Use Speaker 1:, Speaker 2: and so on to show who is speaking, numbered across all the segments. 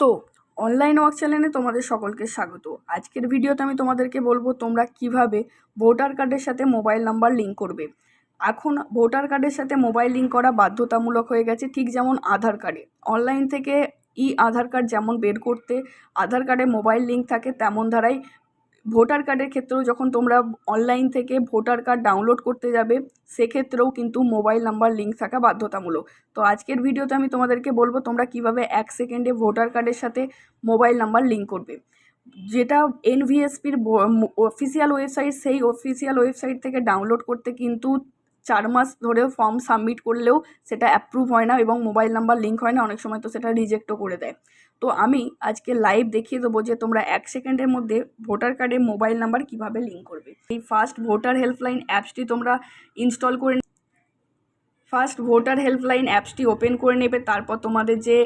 Speaker 1: তো online work চ্যানেলে তোমাদের সকলকে স্বাগত। আজকের ভিডিওতে আমি তোমাদেরকে বলব তোমরা কীভাবে ভোটার কার্ডের সাথে মোবাইল নাম্বার লিঙ্ক করবে। এখন ভোটার কার্ডের সাথে মোবাইল লিঙ্ক করা বাধ্যতামূলক হয়ে গেছে, ঠিক যেমন আধার কার্ডে অনলাইন থেকে ই আধার কার্ড যেমন বের করতে আধার কার্ডে মোবাইল লিঙ্ক থাকে, তেমন ধারাই ভোটার কার্ডের ক্ষেত্রেও যখন তোমরা অনলাইন থেকে ভোটার কার্ড ডাউনলোড করতে যাবে, সেক্ষেত্রেও কিন্তু মোবাইল নাম্বার লিঙ্ক থাকা বাধ্যতামূলক। তো আজকের ভিডিওতে আমি তোমাদেরকে বলব তোমরা কীভাবে এক সেকেন্ডে ভোটার কার্ডের সাথে মোবাইল নাম্বার লিঙ্ক করবে। যেটা এনভিএসপির অফিসিয়াল ওয়েবসাইট সেই অফিসিয়াল ওয়েবসাইট থেকে ডাউনলোড করতে কিন্তু চার মাস ধরে ফর্ম সাবমিট করলেও সেটা অ্যাপ্রুভ হয় না এবং মোবাইল নাম্বার লিঙ্ক হয় না, অনেক সময় তো সেটা রিজেক্টও করে দেয়। তো আমি আজকে লাইভ দেখিয়ে দেবো যে তোমরা এক সেকেন্ডের মধ্যে ভোটার কার্ডে মোবাইল নাম্বার কীভাবে লিঙ্ক করবে। এই ফার্স্ট ভোটার হেল্পলাইন অ্যাপসটি তোমরা ইনস্টল করে ফার্স্ট ভোটার হেল্পলাইন অ্যাপসটি ওপেন করে নেবে, তারপর তোমাদের যে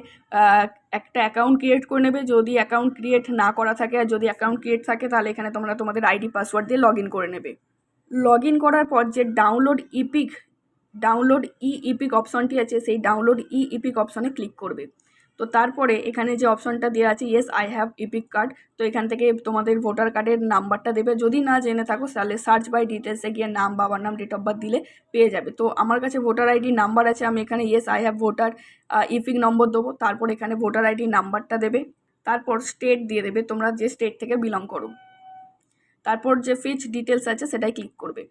Speaker 1: একটা অ্যাকাউন্ট ক্রিয়েট করে নেবে। যদি অ্যাকাউন্ট ক্রিয়েট না করা থাকে আর যদি অ্যাকাউন্ট ক্রিয়েট থাকে, তাহলে এখানে তোমরা তোমাদের আইডি পাসওয়ার্ড দিয়ে লগ করে নেবে। লগ ইন করার পর যে download EPIC download E EPIC অপশনটি আছে, সেই ডাউনলোড ই ইপিক অপশনে ক্লিক করবে। তো তারপরে এখানে যে অপশনটা দেওয়া আছে yes I have EPIC card তো এখান থেকে তোমাদের ভোটার কার্ডের নাম্বারটা দেবে। যদি না জেনে থাকো, তাহলে সার্চ বাই ডিটেলসে গিয়ে নাম, বাবার নাম ডেট অফ বার্থ দিলে পেয়ে যাবে। তো আমার কাছে ভোটার আইডি নাম্বার আছে, আমি এখানে yes I have voter EPIC number দেবো। তারপর এখানে ভোটার আইডি নাম্বারটা দেবে। তারপর স্টেট দিয়ে দেবে, তোমরা যে স্টেট থেকে বিলং করো। তারপর যে ফিচ ডিটেলস আছে সেটাই ক্লিক করবে।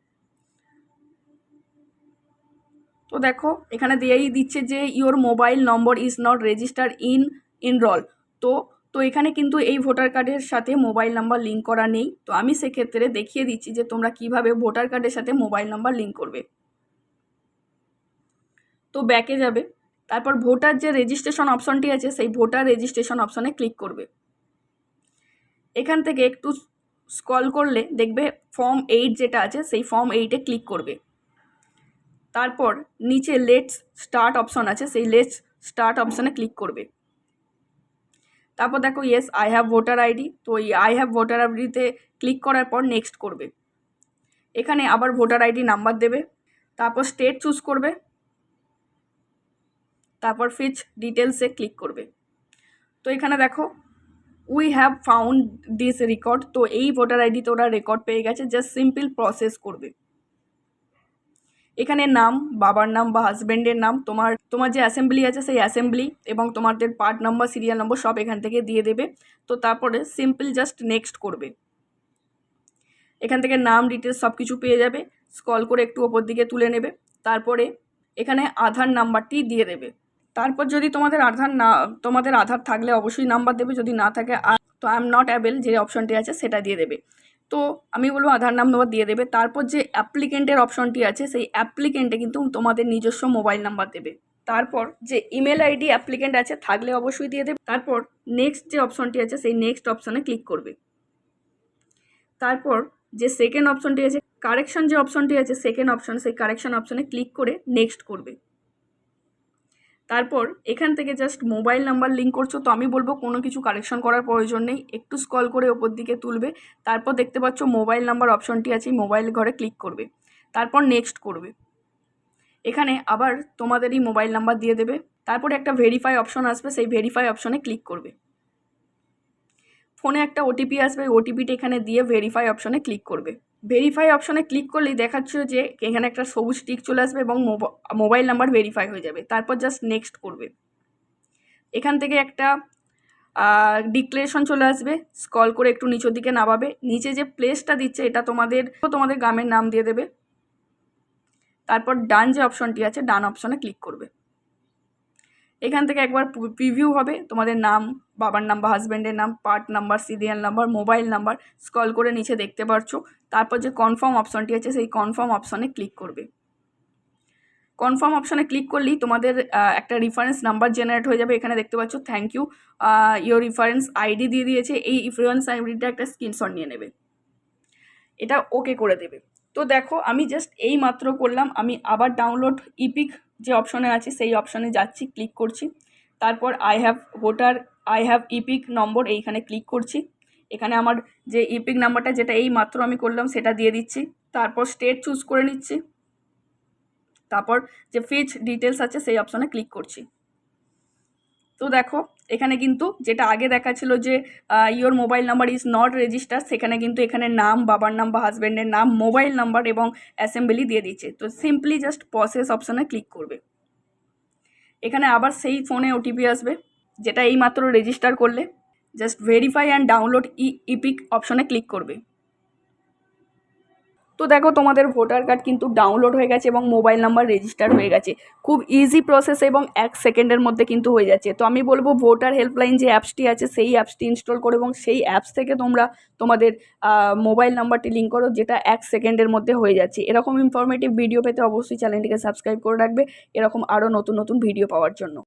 Speaker 1: তো দেখো, এখানে দিয়েই দিচ্ছে যে your mobile number is not register in enrol তো তো এখানে কিন্তু এই ভোটার কার্ডের সাথে মোবাইল নাম্বার লিঙ্ক করা নেই। তো আমি সেক্ষেত্রে দেখিয়ে দিচ্ছি যে তোমরা কীভাবে ভোটার কার্ডের সাথে মোবাইল নাম্বার লিঙ্ক করবে। তো ব্যাকে যাবে। তারপর ভোটার যে রেজিস্ট্রেশন অপশনটি আছে, সেই ভোটার রেজিস্ট্রেশন অপশনে ক্লিক করবে। এখান থেকে একটু স্কল করলে দেখবে ফর্ম এইট যেটা আছে, সেই ফর্ম এইটে ক্লিক করবে। তারপর নিচে লেটস স্টার্ট অপশন আছে, সেই লেটস স্টার্ট অপশনে ক্লিক করবে। তারপর দেখো yes I have voter ID তো এই আই হ্যাভ ভোটার আইডিতে ক্লিক করার পর নেক্সট করবে। এখানে আবার ভোটার আইডি নাম্বার দেবে, তারপর স্টেট চুজ করবে, তারপর ফিচ ডিটেলসে ক্লিক করবে। তো এখানে দেখো we have found this record তো এই ভোটার আইডিতে ওরা রেকর্ড পেয়ে গেছে জাস্ট সিম্পল প্রসেস করবে। এখানে নাম, বাবার নাম বা হাজব্যান্ডের নাম, তোমার তোমার যে অ্যাসেম্বলি আছে সেই অ্যাসেম্বলি এবং তোমাদের পার্ট নাম্বার সিরিয়াল নম্বর সব এখান থেকে দিয়ে দেবে। তো তারপরে সিম্পল জাস্ট নেক্সট করবে। এখান থেকে নাম ডিটেলস সব কিছু পেয়ে যাবে। স্কল করে একটু ওপর দিকে তুলে নেবে। তারপরে এখানে আধার নাম্বারটি দিয়ে দেবে। তারপর যদি তোমাদের আধার না, তোমাদের আধার থাকলে অবশ্যই নাম্বার দেবে, যদি না থাকে তো আই এম নট অ্যাবেল যে অপশনটি আছে সেটা দিয়ে দেবে। তো আমি বলব আধার নাম্বার দিয়ে দেবে, তারপর যে অ্যাপ্লিকেন্টের অপশনটি আছে সেই অ্যাপ্লিকেন্টে কিন্তু তোমাদের নিজস্ব মোবাইল নাম্বার দেবে। তারপর যে ইমেল আইডি অ্যাপ্লিকেন্ট আছে থাকলে অবশ্যই দিয়ে দেবে, তারপর নেক্সট যে অপশনটি আছে সেই নেক্সট অপশনে ক্লিক করবে। তারপর যে সেকেন্ড অপশনটি আছে কারেকশন যে অপশনটি আছে সেকেন্ড অপশন সেই কারেকশন অপশনে ক্লিক করে নেক্সট করবে। তারপর এখান থেকে জাস্ট মোবাইল নাম্বার লিঙ্ক করছ, তো আমি বলব কোনো কিছু কারেকশন করার প্রয়োজন নেই। একটু স্কল করে ওপর দিকে তুলবে, তারপর দেখতে পাচ্ছ মোবাইল নাম্বার অপশনটি আছে মোবাইল ঘরে ক্লিক করবে। তারপর নেক্সট করবে। এখানে আবার তোমাদেরই মোবাইল নাম্বার দিয়ে দেবে। তারপরে একটা ভেরিফাই অপশন আসবে, সেই ভেরিফাই অপশনে ক্লিক করবে। ফোনে একটা ওটিপি আসবে ওটিপিটা এখানে দিয়ে ভেরিফাই অপশনে ক্লিক করবে। ভেরিফাই অপশনে ক্লিক করলেই দেখাচ্ছ যে এখানে একটা সবুজ টিক চলে আসবে এবং মোবাইল নাম্বার ভেরিফাই হয়ে যাবে। তারপর জাস্ট নেক্সট করবে। এখান থেকে একটা ডিক্লারেশন চলে আসবে। স্কল করে একটু নিচের দিকে নামাবে। নিচে যে প্লেসটা দিচ্ছে এটা তোমাদের তোমাদের গ্রামের নাম দিয়ে দেবে। তারপর ডান যে অপশনটি আছে ডান অপশনে ক্লিক করবে। এখান থেকে একবার প্রিভিউ হবে। তোমাদের নাম, বাবার নাম বা হাজব্যান্ডের নাম part number serial number mobile number scroll করে নিচে দেখতে পারছ। তারপর যে কনফার্ম অপশনটি আছে, সেই কনফার্ম অপশনে ক্লিক করবে। কনফার্ম অপশনে ক্লিক করলেই তোমাদের একটা রিফারেন্স নাম্বার জেনারেট হয়ে যাবে। এখানে দেখতে পাচ্ছ thank you your reference ID দিয়ে দিয়েছে। এই রিফারেন্স আইডিটা একটা স্ক্রিনশট নিয়ে নেবে। এটা ওকে করে দেবে। তো দেখো, আমি জাস্ট এই মাত্র করলাম। আমি আবার ডাউনলোড ইপিক যে অপশনে আছে, সেই অপশনে যাচ্ছি ক্লিক করছি। তারপর I have voter I have EPIC number এইখানে ক্লিক করছি। এখানে আমার যে ইপিক নাম্বারটা যেটা এই মাত্র আমি করলাম, সেটা দিয়ে দিচ্ছি। তারপর স্টেট চুজ করে নিচ্ছি। তারপর যে ফিজ ডিটেলস আছে, সেই অপশনে ক্লিক করছি। তো দেখো এখানে কিন্তু যেটা আগে দেখাচ্ছিল যে your mobile number is not register সেখানে কিন্তু এখানে নাম, বাবার নাম বা হাজব্যান্ডের নাম মোবাইল নাম্বার এবং অ্যাসেম্বলি দিয়ে দিচ্ছে। তো সিম্পলি জাস্ট প্রসেস অপশানে ক্লিক করবে। এখানে আবার সেই ফোনে ওটিপি আসবে, যেটা এইমাত্র রেজিস্টার করলে। Just verify and download E EPIC অপশানে ক্লিক করবে। তো দেখো তোমাদের ভোটার কার্ড কিন্তু ডাউনলোড হয়ে গেছে এবং মোবাইল নাম্বার রেজিস্টার হয়ে গেছে। খুব ইজি প্রসেস এবং এক সেকেন্ডের মধ্যে কিন্তু হয়ে যাচ্ছে। তো আমি বলব ভোটার হেল্পলাইন যে অ্যাপসটি আছে, সেই অ্যাপসটি ইনস্টল করো এবং সেই অ্যাপস থেকে তোমরা তোমাদের মোবাইল নাম্বারটি লিঙ্ক করো যেটা এক সেকেন্ডের মধ্যে হয়ে যাচ্ছে। এরকম ইনফরমেটিভ ভিডিও পেতে অবশ্যই চ্যানেলটিকে সাবস্ক্রাইব করে রাখবে। এরকম আরও নতুন নতুন ভিডিও পাওয়ার জন্য।